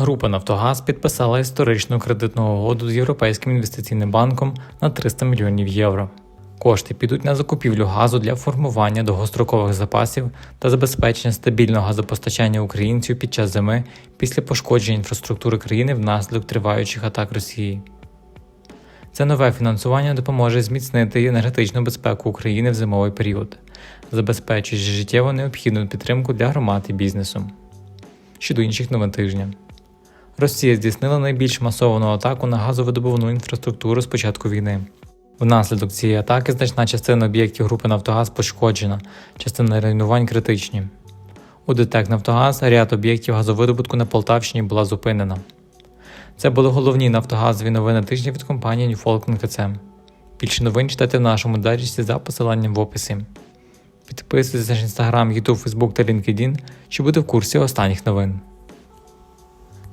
Група Нафтогаз підписала історичну кредитну угоду з Європейським інвестиційним банком на 300 мільйонів євро. Кошти підуть на закупівлю газу для формування довгострокових запасів та забезпечення стабільного газопостачання українців під час зими після пошкодження інфраструктури країни внаслідок триваючих атак Росії. Це нове фінансування допоможе зміцнити енергетичну безпеку України в зимовий період, забезпечуючи життєво необхідну підтримку для громад і бізнесу. Щодо інших новин тижня. Росія здійснила найбільш масовану атаку на газовидобувну інфраструктуру з початку війни. Внаслідок цієї атаки значна частина об'єктів групи Нафтогаз пошкоджена, частина руйнувань критичні. У ДТЕК Нафтогаз ряд об'єктів газовидобутку на Полтавщині була зупинена. Це були головні нафтогазові новини тижня від компанії New Falkland KC. Більше новин читайте в нашому дайджесті за посиланням в описі. Підписуйтесь на Instagram, YouTube, Facebook та LinkedIn, щоб бути в курсі останніх новин.